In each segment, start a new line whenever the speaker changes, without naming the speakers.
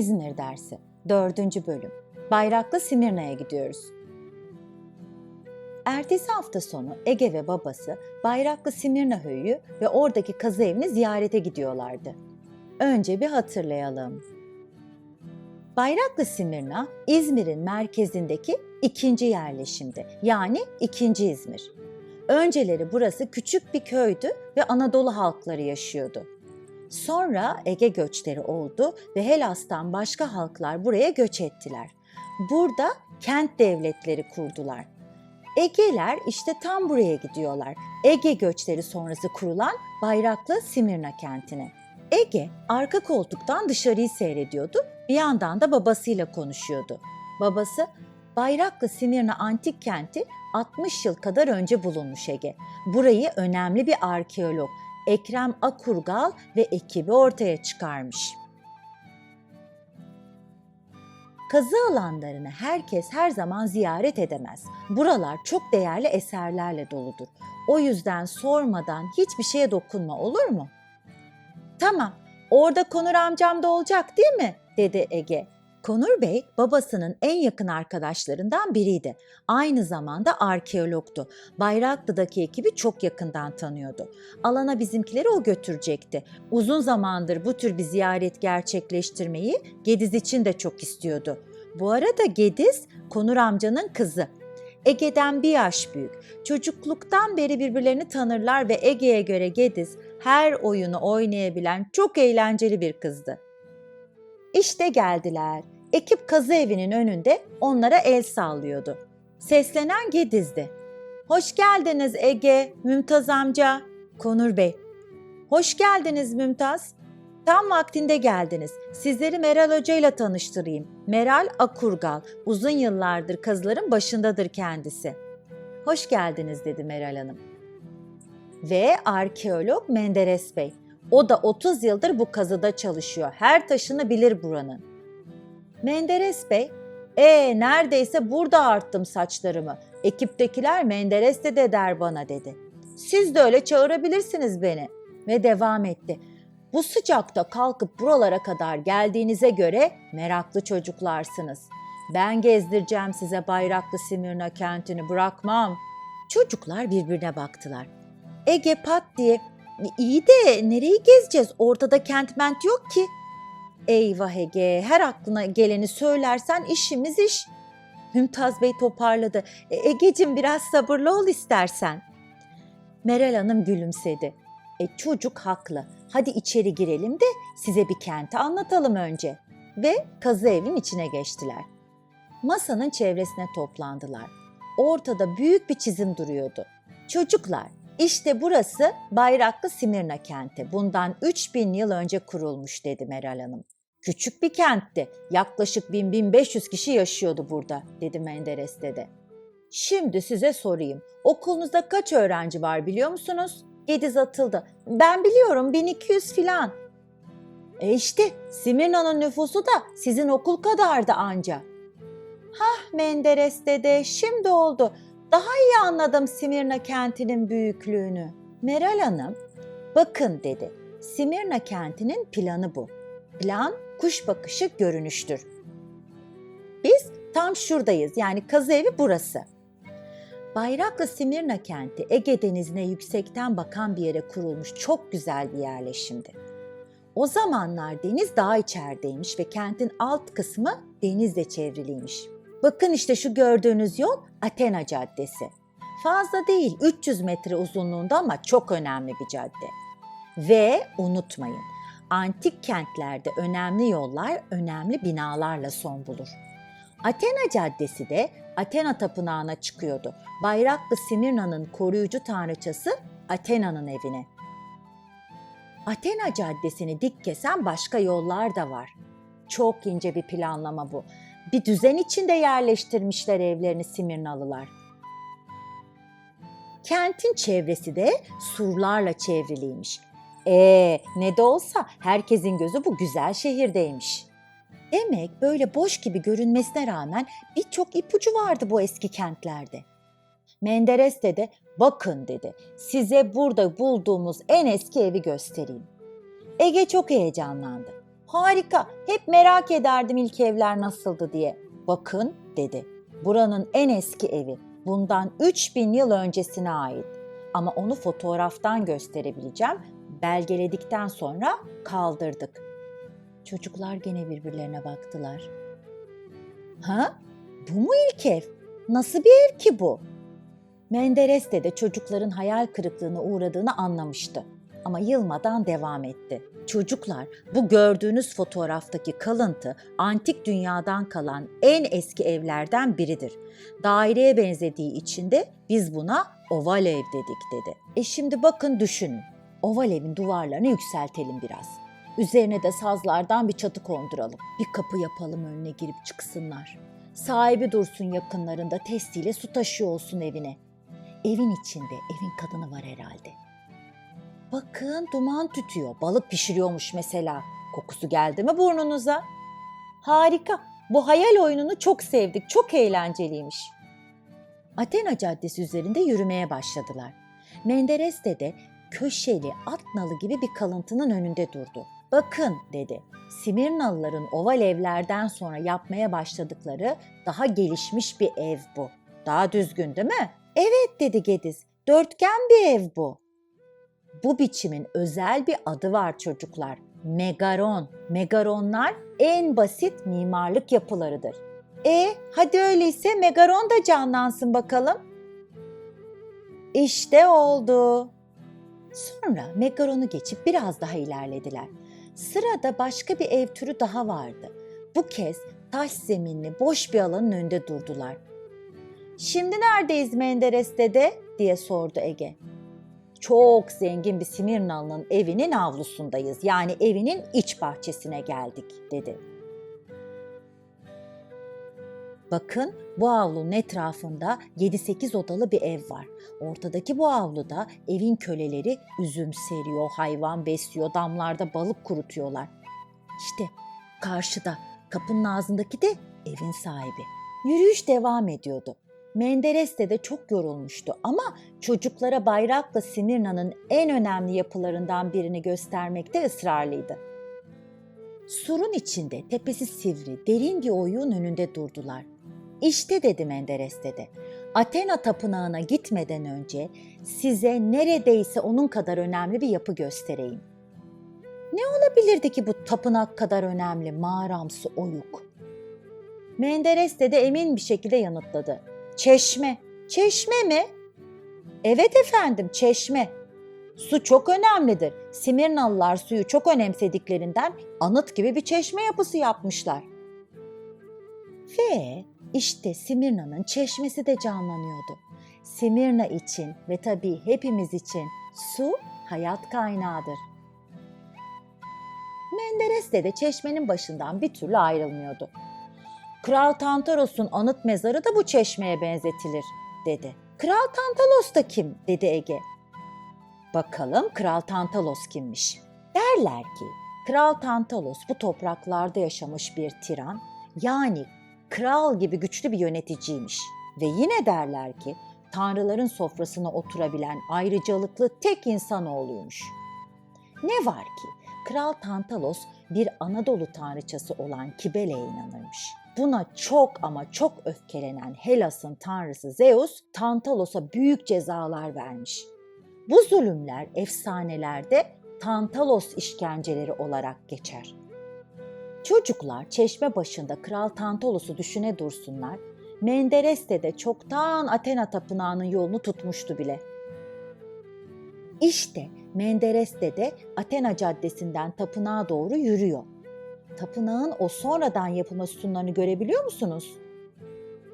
İzmir dersi 4. bölüm Bayraklı Simirna'ya gidiyoruz. Ertesi hafta sonu Ege ve babası Bayraklı Simirna Höyü ve oradaki kazı evini ziyarete gidiyorlardı. Önce bir hatırlayalım. Bayraklı Simirna, İzmir'in merkezindeki ikinci yerleşimdi. Yani ikinci İzmir. Önceleri burası küçük bir köydü ve Anadolu halkları yaşıyordu. Sonra Ege göçleri oldu ve Helas'tan başka halklar buraya göç ettiler. Burada kent devletleri kurdular. Ege'ler işte tam buraya gidiyorlar. Ege göçleri sonrası kurulan Bayraklı Simirna kentine. Ege arka koltuktan dışarıyı seyrediyordu. Bir yandan da babasıyla konuşuyordu. Babası Bayraklı Simirna antik kenti 60 yıl kadar önce bulunmuş Ege. Burayı önemli bir arkeolog Ekrem Akurgal ve ekibi ortaya çıkarmış. Kazı alanlarını herkes her zaman ziyaret edemez. Buralar çok değerli eserlerle doludur. O yüzden sormadan hiçbir şeye dokunma olur mu? Tamam, orada Konur amcam da olacak değil mi? dedi Ege. Konur Bey babasının en yakın arkadaşlarından biriydi. Aynı zamanda arkeologtu. Bayraklı'daki ekibi çok yakından tanıyordu. Alana bizimkileri o götürecekti. Uzun zamandır bu tür bir ziyaret gerçekleştirmeyi Gediz için de çok istiyordu. Bu arada Gediz, Konur amcanın kızı. Ege'den bir yaş büyük. Çocukluktan beri birbirlerini tanırlar ve Ege'ye göre Gediz her oyunu oynayabilen çok eğlenceli bir kızdı. İşte geldiler. Ekip kazı evinin önünde onlara el sallıyordu. Seslenen Gediz'di. Hoş geldiniz Ege, Mümtaz amca. Konur Bey. Hoş geldiniz Mümtaz. Tam vaktinde geldiniz. Sizleri Meral Hoca ile tanıştırayım. Meral Akurgal. Uzun yıllardır kazıların başındadır kendisi. Hoş geldiniz dedi Meral Hanım. Ve arkeolog Menderes Bey. O da 30 yıldır bu kazıda çalışıyor. Her taşını bilir buranın. Menderes Bey, e neredeyse burada arttım saçlarımı. Ekiptekiler Menderes de de der bana dedi. Siz de öyle çağırabilirsiniz beni. Ve devam etti. Bu sıcakta kalkıp buralara kadar geldiğinize göre meraklı çocuklarsınız. Ben gezdireceğim size Bayraklı Simirna kentini bırakmam. Çocuklar birbirine baktılar. Ege pat diye İyi de nereyi gezeceğiz? Ortada kentment yok ki. Eyvah Ege, her aklına geleni söylersen işimiz iş. Mümtaz Bey toparladı. E, Egeciğim biraz sabırlı ol istersen. Meral Hanım gülümsedi. E, çocuk haklı. Hadi içeri girelim de size bir kenti anlatalım önce. Ve kazı evin içine geçtiler. Masanın çevresine toplandılar. Ortada büyük bir çizim duruyordu. Çocuklar, işte burası Bayraklı Simirna kenti. Bundan 3000 yıl önce kurulmuş dedi Meral Hanım. Küçük bir kentti. Yaklaşık 1000-1500 kişi yaşıyordu burada dedi Menderes dede. Şimdi size sorayım. Okulunuzda kaç öğrenci var biliyor musunuz? Gediz atıldı. Ben biliyorum 1200 filan. E işte Simirna'nın nüfusu da sizin okul kadardı anca. Hah Menderes dede şimdi oldu. Daha iyi anladım Simirna kentinin büyüklüğünü. Meral Hanım, bakın dedi. Simirna kentinin planı bu. Plan kuş bakışı görünüştür. Biz tam şuradayız yani kazı evi burası. Bayraklı Simirna kenti Ege Denizi'ne yüksekten bakan bir yere kurulmuş çok güzel bir yerleşimdi. O zamanlar deniz daha içerideymiş ve kentin alt kısmı denizle çevriliymiş. Bakın işte şu gördüğünüz yol Athena Caddesi. Fazla değil 300 metre uzunluğunda ama çok önemli bir cadde. Ve unutmayın antik kentlerde önemli yollar önemli binalarla son bulur. Athena Caddesi de Athena Tapınağı'na çıkıyordu. Bayraklı Simirna'nın koruyucu tanrıçası Athena'nın evine. Athena Caddesi'ni dik kesen başka yollar da var. Çok ince bir planlama bu bir düzen içinde yerleştirmişler evlerini Simirnalılar. Kentin çevresi de surlarla çevriliymiş. Ee, ne de olsa herkesin gözü bu güzel şehirdeymiş. Demek böyle boş gibi görünmesine rağmen birçok ipucu vardı bu eski kentlerde. Menderes de bakın dedi size burada bulduğumuz en eski evi göstereyim. Ege çok heyecanlandı. Harika. Hep merak ederdim ilk evler nasıldı diye. Bakın dedi. Buranın en eski evi. Bundan 3000 yıl öncesine ait. Ama onu fotoğraftan gösterebileceğim. Belgeledikten sonra kaldırdık. Çocuklar gene birbirlerine baktılar. Ha? Bu mu ilk ev? Nasıl bir ev ki bu? Menderes de de çocukların hayal kırıklığına uğradığını anlamıştı. Ama yılmadan devam etti. Çocuklar, bu gördüğünüz fotoğraftaki kalıntı antik dünyadan kalan en eski evlerden biridir. Daireye benzediği için de biz buna oval ev dedik dedi. E şimdi bakın düşünün. Oval evin duvarlarını yükseltelim biraz. Üzerine de sazlardan bir çatı konduralım. Bir kapı yapalım önüne girip çıksınlar. Sahibi dursun yakınlarında testiyle su taşıyor olsun evine. Evin içinde evin kadını var herhalde. Bakın duman tütüyor. Balık pişiriyormuş mesela. Kokusu geldi mi burnunuza? Harika. Bu hayal oyununu çok sevdik. Çok eğlenceliymiş. Athena Caddesi üzerinde yürümeye başladılar. Menderes de köşeli at nalı gibi bir kalıntının önünde durdu. Bakın dedi. Simirnalıların oval evlerden sonra yapmaya başladıkları daha gelişmiş bir ev bu. Daha düzgün değil mi? Evet dedi Gediz. Dörtgen bir ev bu. Bu biçimin özel bir adı var çocuklar. Megaron. Megaronlar en basit mimarlık yapılarıdır. E hadi öyleyse Megaron da canlansın bakalım. İşte oldu. Sonra Megaron'u geçip biraz daha ilerlediler. Sırada başka bir ev türü daha vardı. Bu kez taş zeminli boş bir alanın önünde durdular. Şimdi neredeyiz Menderes dede diye sordu Ege. Çok zengin bir Simirnalı'nın evinin avlusundayız. Yani evinin iç bahçesine geldik dedi. Bakın bu avlunun etrafında 7-8 odalı bir ev var. Ortadaki bu avluda evin köleleri üzüm seriyor, hayvan besliyor, damlarda balık kurutuyorlar. İşte karşıda kapının ağzındaki de evin sahibi. Yürüyüş devam ediyordu. Menderes de çok yorulmuştu ama çocuklara bayrakla Simirna'nın en önemli yapılarından birini göstermekte ısrarlıydı. Surun içinde tepesi sivri, derin bir oyun önünde durdular. İşte dedi Menderes dede, Athena tapınağına gitmeden önce size neredeyse onun kadar önemli bir yapı göstereyim. Ne olabilirdi ki bu tapınak kadar önemli mağaramsı oyuk? Menderes dede emin bir şekilde yanıtladı. Çeşme. Çeşme mi? Evet efendim, çeşme. Su çok önemlidir. Simirnalılar suyu çok önemsediklerinden anıt gibi bir çeşme yapısı yapmışlar. Ve işte Simirna'nın çeşmesi de canlanıyordu. Simirna için ve tabii hepimiz için su hayat kaynağıdır. Menderes de çeşmenin başından bir türlü ayrılmıyordu. Kral Tantaros'un anıt mezarı da bu çeşmeye benzetilir, dedi. Kral Tantalos da kim, dedi Ege. Bakalım Kral Tantalos kimmiş? Derler ki, Kral Tantalos bu topraklarda yaşamış bir tiran, yani kral gibi güçlü bir yöneticiymiş. Ve yine derler ki, tanrıların sofrasına oturabilen ayrıcalıklı tek insanoğluymuş. Ne var ki, Kral Tantalos bir Anadolu tanrıçası olan Kibele'ye inanırmış. Buna çok ama çok öfkelenen Helas'ın tanrısı Zeus, Tantalos'a büyük cezalar vermiş. Bu zulümler efsanelerde Tantalos işkenceleri olarak geçer. Çocuklar çeşme başında Kral Tantalos'u düşüne dursunlar. Menderes de çoktan Athena tapınağının yolunu tutmuştu bile. İşte Menderes de Athena Caddesi'nden tapınağa doğru yürüyor tapınağın o sonradan yapılma sütunlarını görebiliyor musunuz?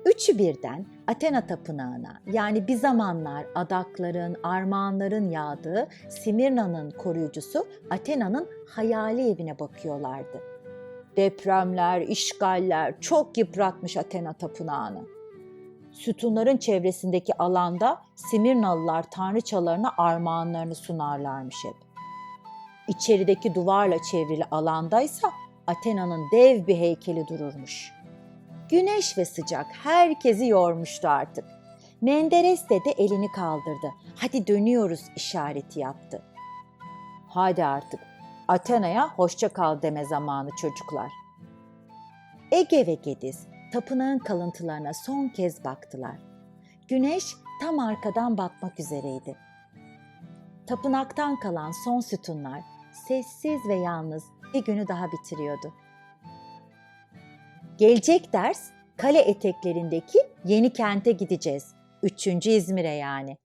Üçü birden Athena tapınağına yani bir zamanlar adakların, armağanların yağdığı Simirna'nın koruyucusu Athena'nın hayali evine bakıyorlardı. Depremler, işgaller çok yıpratmış Athena tapınağını. Sütunların çevresindeki alanda Simirnalılar tanrıçalarına armağanlarını sunarlarmış hep. İçerideki duvarla çevrili alandaysa Athena'nın dev bir heykeli dururmuş. Güneş ve sıcak herkesi yormuştu artık. Menderes de de elini kaldırdı. Hadi dönüyoruz işareti yaptı. Hadi artık Athena'ya hoşça kal deme zamanı çocuklar. Ege ve Gediz tapınağın kalıntılarına son kez baktılar. Güneş tam arkadan batmak üzereydi. Tapınaktan kalan son sütunlar sessiz ve yalnız bir günü daha bitiriyordu. Gelecek ders kale eteklerindeki yeni kente gideceğiz. Üçüncü İzmir'e yani.